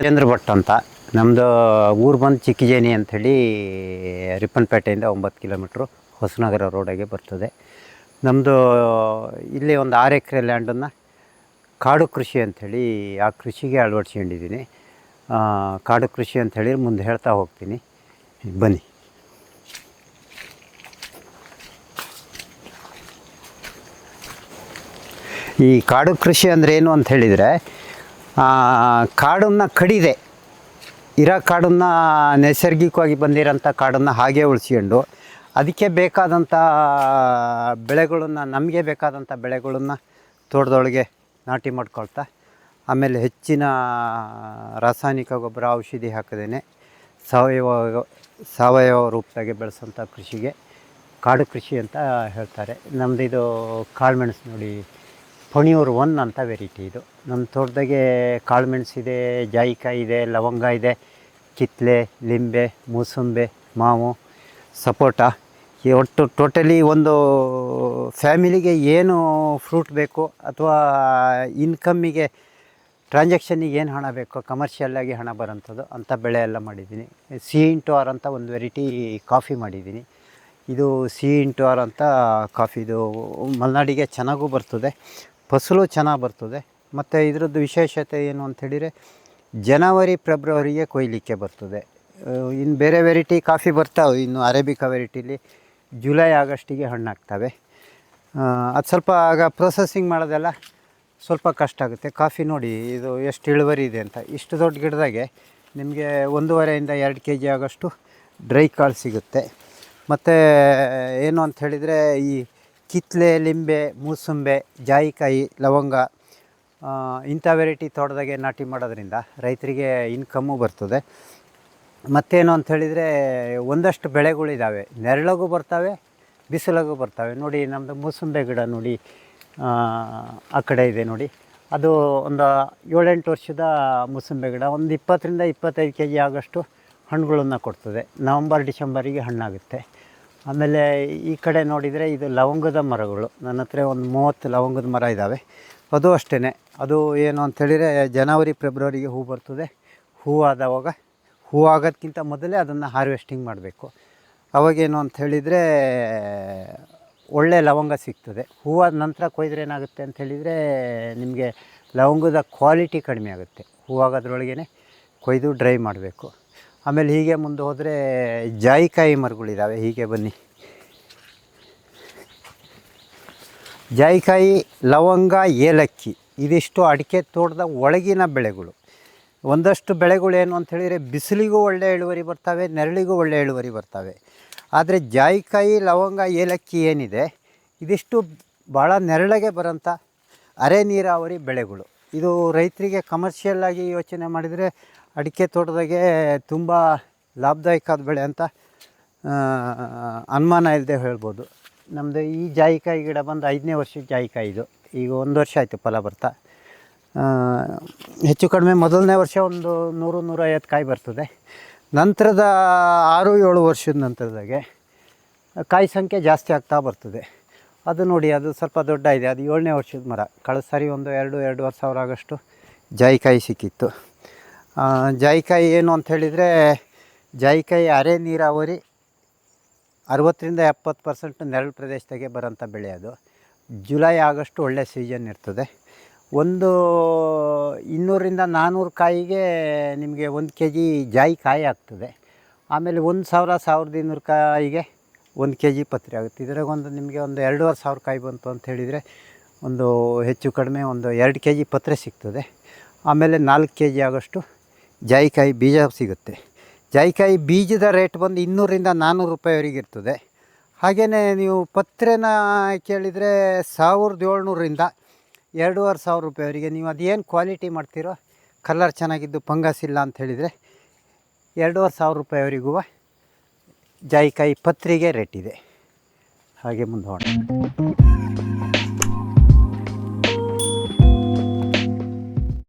ಕೇಂದ್ರ ಭಟ್ ಅಂತ. ನಮ್ಮದು ಊರು ಬಂದು ಚಿಕ್ಕಜೇನಿ ಅಂಥೇಳಿ ರಿಪ್ಪನ್ಪೇಟೆಯಿಂದ ಒಂಬತ್ತು ಕಿಲೋಮೀಟ್ರು ಹೊಸನಗರ ರೋಡಾಗೆ ಬರ್ತದೆ. ನಮ್ಮದು ಇಲ್ಲಿ ಒಂದು ಆರು ಎಕರೆ ಲ್ಯಾಂಡನ್ನು ಕಾಡು ಕೃಷಿ ಅಂಥೇಳಿ ಆ ಕೃಷಿಗೆ ಅಳವಡಿಸ್ಕೊಂಡಿದ್ದೀನಿ. ಕಾಡು ಕೃಷಿ ಅಂಥೇಳಿ ಮುಂದೆ ಹೇಳ್ತಾ ಹೋಗ್ತೀನಿ. ಬನ್ನಿ. ಈ ಕಾಡು ಕೃಷಿ ಅಂದರೆ ಏನು ಅಂತ ಹೇಳಿದರೆ ಕಾಡನ್ನು ಕಡಿದೆ. ಇರೋ ಕಾಡನ್ನು ನೈಸರ್ಗಿಕವಾಗಿ ಬಂದಿರೋಂಥ ಕಾಡನ್ನು ಹಾಗೆ ಉಳಿಸ್ಕೊಂಡು ಅದಕ್ಕೆ ಬೇಕಾದಂಥ ಬೆಳೆಗಳನ್ನು, ನಮಗೆ ಬೇಕಾದಂಥ ಬೆಳೆಗಳನ್ನು ತೋಟದೊಳಗೆ ನಾಟಿ ಮಾಡ್ಕೊಳ್ತಾ, ಆಮೇಲೆ ಹೆಚ್ಚಿನ ರಾಸಾಯನಿಕ ಗೊಬ್ಬರ, ಔಷಧಿ ಹಾಕದೇನೆ ಸಾವಯವ ಸಾವಯವ ರೂಪದಾಗೆ ಬೆಳೆಸೋಂಥ ಕೃಷಿಗೆ ಕಾಡು ಕೃಷಿ ಅಂತ ಹೇಳ್ತಾರೆ. ನಮ್ಮದು ಇದು ಕಾಳುಮೆಣಸು ನೋಡಿ. ಪಣಿಯೂರು ಒನ್ ಅಂತ ವೆರೈಟಿ ಇದು. ನಮ್ಮ ತೋಟದಾಗೆ ಕಾಳು ಮೆಣಸಿದೆ ಜಾಯಿಕಾಯಿ ಇದೆ, ಲವಂಗ ಇದೆ, ಕಿತ್ಲೆ, ಲಿಂಬೆ, ಮೂಸಂಬೆ, ಮಾವು, ಸಪೋಟ. ಈ ಒಟ್ಟು ಟೋಟಲಿ ಒಂದು ಫ್ಯಾಮಿಲಿಗೆ ಏನು ಫ್ರೂಟ್ ಬೇಕು ಅಥವಾ ಇನ್ಕಮ್ಮಿಗೆ ಟ್ರಾನ್ಸಾಕ್ಷನ್ನಿಗೆ ಏನು ಹಣ ಬೇಕೋ ಕಮರ್ಷಿಯಲ್ಲಾಗಿ ಹಣ ಬರೋಂಥದ್ದು ಅಂಥ ಬೆಳೆ ಎಲ್ಲ ಮಾಡಿದ್ದೀನಿ. ಸಿ ಇಂಟು ಆರ್ ಅಂತ ಒಂದು ವೆರೈಟಿ ಕಾಫಿ ಮಾಡಿದ್ದೀನಿ. ಇದು ಸಿ ಇಂಟು ಆರ್ ಅಂತ ಕಾಫಿದು ಮಲೆನಾಡಿಗೆ ಚೆನ್ನಾಗೂ ಬರ್ತದೆ. ಫಸಲು ಚೆನ್ನಾಗಿ ಬರ್ತದೆ. ಮತ್ತು ಇದರದ್ದು ವಿಶೇಷತೆ ಏನು ಅಂತ ಹೇಳಿದರೆ, ಜನವರಿ, ಫೆಬ್ರವರಿಗೆ ಕೊಯ್ಲಿಕ್ಕೆ ಬರ್ತದೆ. ಇನ್ನು ಬೇರೆ ವೆರೈಟಿ ಕಾಫಿ ಬರ್ತಾವೆ, ಇನ್ನು ಅರೇಬಿಕಾ ವೆರೈಟಿಲಿ ಜುಲೈ, ಆಗಸ್ಟಿಗೆ ಹಣ್ಣಾಗ್ತವೆ. ಅದು ಸ್ವಲ್ಪ ಆಗ ಪ್ರೊಸೆಸಿಂಗ್ ಮಾಡೋದೆಲ್ಲ ಸ್ವಲ್ಪ ಕಷ್ಟ ಆಗುತ್ತೆ. ಕಾಫಿ ನೋಡಿ, ಇದು ಎಷ್ಟು ಇಳುವರಿ ಇದೆ ಅಂತ. ಇಷ್ಟು ದೊಡ್ಡ ಗಿಡದಾಗೆ ನಿಮಗೆ ಒಂದೂವರೆಯಿಂದ ಎರಡು ಕೆ ಜಿ ಆಗೋಷ್ಟು ಡ್ರೈ ಕಾಳು ಸಿಗುತ್ತೆ. ಮತ್ತು, ಏನು ಅಂತ ಹೇಳಿದರೆ, ಈ ಕಿತ್ಲೆ, ಲಿಂಬೆ, ಮೂಸಂಬೆ, ಜಾಯಿಕಾಯಿ, ಲವಂಗ ಇಂಥ ವೆರೈಟಿ ತೋಟದಾಗೆ ನಾಟಿ ಮಾಡೋದ್ರಿಂದ ರೈತರಿಗೆ ಇನ್ಕಮ್ಮು ಬರ್ತದೆ. ಮತ್ತೇನು ಅಂತ ಹೇಳಿದರೆ ಒಂದಷ್ಟು ಬೆಳೆಗಳಿದ್ದಾವೆ ನೆರಳಗೂ ಬರ್ತವೆ, ಬಿಸಿಲಾಗೂ ಬರ್ತವೆ. ನೋಡಿ ನಮ್ಮದು ಮೂಸಂಬೆ ಗಿಡ ನೋಡಿ, ಆ ಕಡೆ ಇದೆ ನೋಡಿ. ಅದು ಒಂದು ಏಳೆಂಟು ವರ್ಷದ ಮೂಸಂಬೆ ಗಿಡ, ಒಂದು ಇಪ್ಪತ್ತರಿಂದ ಇಪ್ಪತ್ತೈದು ಕೆ ಜಿ ಆಗೋಷ್ಟು ಹಣ್ಣುಗಳನ್ನು ಕೊಡ್ತದೆ. ನವಂಬರ್, ಡಿಸೆಂಬರಿಗೆ ಹಣ್ಣಾಗುತ್ತೆ. ಆಮೇಲೆ ಈ ಕಡೆ ನೋಡಿದರೆ ಇದು ಲವಂಗದ ಮರಗಳು. ನನ್ನ ಹತ್ರ ಒಂದು ಮೂವತ್ತು ಲವಂಗದ ಮರ ಇದ್ದಾವೆ ಅದು ಅಷ್ಟೇ ಅದು ಏನು ಅಂತೇಳಿದರೆ ಜನವರಿ, ಫೆಬ್ರವರಿಗೆ ಹೂ ಬರ್ತದೆ. ಹೂ ಆದವಾಗ, ಹೂ ಆಗೋದಕ್ಕಿಂತ ಮೊದಲೇ ಅದನ್ನು ಹಾರ್ವೆಸ್ಟಿಂಗ್ ಮಾಡಬೇಕು. ಅವಾಗೇನು ಅಂತ ಹೇಳಿದರೆ ಒಳ್ಳೆ ಲವಂಗ ಸಿಗ್ತದೆ. ಹೂವಾದ ನಂತರ ಕೊಯ್ದ್ರೆ ಏನಾಗುತ್ತೆ ಅಂತ ಹೇಳಿದರೆ ನಿಮಗೆ ಲವಂಗದ ಕ್ವಾಲಿಟಿ ಕಡಿಮೆ ಆಗುತ್ತೆ. ಹೂವಾಗೋದ್ರೊಳಗೇ ಕೊಯ್ದು ಡ್ರೈ ಮಾಡಬೇಕು. ಆಮೇಲೆ ಹೀಗೆ ಮುಂದೆ ಹೋದರೆ ಜಾಯಿಕಾಯಿ ಮರಗಳಿದ್ದಾವೆ ಹೀಗೆ ಬನ್ನಿ. ಜಾಯಿಕಾಯಿ ಲವಂಗ, ಏಲಕ್ಕಿ ಇದಿಷ್ಟು ಅಡಿಕೆ ತೋಟದ ಒಳಗಿನ ಬೆಳೆಗಳು. ಒಂದಷ್ಟು ಬೆಳೆಗಳು ಏನು ಅಂತ ಹೇಳಿದರೆ ಬಿಸಿಲಿಗೂ ಒಳ್ಳೆ ಇಳುವರಿ ಬರ್ತವೆ, ನೆರಳಿಗೂ ಒಳ್ಳೆ ಇಳುವರಿ ಬರ್ತವೆ. ಆದರೆ ಜಾಯಿಕಾಯಿ ಲವಂಗ, ಏಲಕ್ಕಿ ಏನಿದೆ, ಇದಿಷ್ಟು ಭಾಳ ನೆರಳಿಗೆ ಬರೋಂಥ ಅರೆ ನೀರಾವರಿ ಬೆಳೆಗಳು. ಇದು ರೈತರಿಗೆ ಕಮರ್ಷಿಯಲ್ಲಾಗಿ ಯೋಚನೆ ಮಾಡಿದರೆ ಅಡಿಕೆ ತೋಟದಾಗೆ ತುಂಬ ಲಾಭದಾಯಕವಾದ ಬೆಳೆ ಅಂತ ಅನುಮಾನ ಇಲ್ಲದೆ ಹೇಳ್ಬೋದು. ನಮ್ಮದು ಈ ಜಾಯಿಕಾಯಿ ಗಿಡ ಬಂದು ಐದನೇ ವರ್ಷದ ಜಾಯಿಕಾಯಿ ಇದು. ಈಗ ಒಂದು ವರ್ಷ ಆಯಿತು ಫಲ ಬರ್ತಾ. ಹೆಚ್ಚು ಕಡಿಮೆ ಮೊದಲನೇ ವರ್ಷ ಒಂದು ನೂರು, ನೂರೈವತ್ತು ಕಾಯಿ ಬರ್ತದೆ. ನಂತರದ ಆರು, ಏಳು ವರ್ಷದ ನಂತರದಾಗೆ ಕಾಯಿ ಸಂಖ್ಯೆ ಜಾಸ್ತಿ ಆಗ್ತಾ ಬರ್ತದೆ. ಅದು ನೋಡಿ, ಅದು ಸ್ವಲ್ಪ ದೊಡ್ಡ ಇದೆ ಅದು ಏಳನೇ ವರ್ಷದ ಮರ. ಕಳೆದ ಸರಿ ಒಂದು ಎರಡು ಎರಡೂವರೆ ಸಾವಿರ ಆಗಷ್ಟು ಜಾಯಿಕಾಯಿ ಸಿಕ್ಕಿತ್ತು. ಜಾಯಿಕಾಯಿ ಏನು ಅಂತ ಹೇಳಿದರೆ, ಜಾಯಿಕಾಯಿ ಅರೆ ನೀರಾವರಿ ಅರವತ್ತರಿಂದ ಎಪ್ಪತ್ತು ಪರ್ಸೆಂಟ್ ನೆರಳು ಪ್ರದೇಶದಾಗೆ ಬರೋಂಥ ಬೆಳೆ ಅದು. ಜುಲೈ ಆಗಸ್ಟ್ ಒಳ್ಳೆ ಸೀಸನ್ ಇರ್ತದೆ. ಒಂದು ಇನ್ನೂರಿಂದ ನಾನ್ನೂರು ಕಾಯಿಗೆ ನಿಮಗೆ ಒಂದು ಕೆ ಜಿ ಜಾಯಿ ಕಾಯಿ ಆಗ್ತದೆ. ಆಮೇಲೆ ಒಂದು ಸಾವಿರ, ಸಾವಿರದ ಇನ್ನೂರು ಕಾಯಿಗೆ ಒಂದು ಕೆ ಜಿ ಪತ್ರೆ ಆಗುತ್ತೆ. ಇದ್ರಾಗ ಒಂದು ನಿಮಗೆ ಒಂದು ಎರಡೂವರೆ ಸಾವಿರ ಕಾಯಿ ಬಂತು ಅಂತ ಹೇಳಿದರೆ ಒಂದು ಹೆಚ್ಚು ಕಡಿಮೆ ಒಂದು ಎರಡು ಕೆ ಜಿ ಪತ್ರೆ ಸಿಗ್ತದೆ. ಆಮೇಲೆ ನಾಲ್ಕು ಕೆ ಜಿ ಆಗೋಷ್ಟು ಜಾಯಿಕಾಯಿ ಬೀಜ ಸಿಗುತ್ತೆ. ಜಾಯಿಕಾಯಿ ಬೀಜದ ರೇಟ್ ಬಂದು ಇನ್ನೂರಿಂದ ನಾನ್ನೂರು ರೂಪಾಯಿವರೆಗೆ ಇರ್ತದೆ. ಹಾಗೆಯೇ ನೀವು ಪತ್ರೆನ ಕೇಳಿದರೆ ಸಾವಿರದ ಏಳ್ನೂರಿಂದ ಎರಡೂವರೆ ಸಾವಿರ ರೂಪಾಯಿವರೆಗೆ ನೀವು ಅದೇನು ಕ್ವಾಲಿಟಿ ಮಾಡ್ತೀರೋ, ಕಲರ್ ಚೆನ್ನಾಗಿದ್ದು ಫಂಗಸ್ ಇಲ್ಲ ಅಂತ ಹೇಳಿದರೆ ಎರಡೂವರೆ ಸಾವಿರ ರೂಪಾಯಿವರೆಗೂ ಜಾಯಿಕಾಯಿ ಪತ್ರಿಗೆ ರೇಟ್ ಇದೆ ಹಾಗೆ ಮುಂದೆ ಹೋಗೋಣ.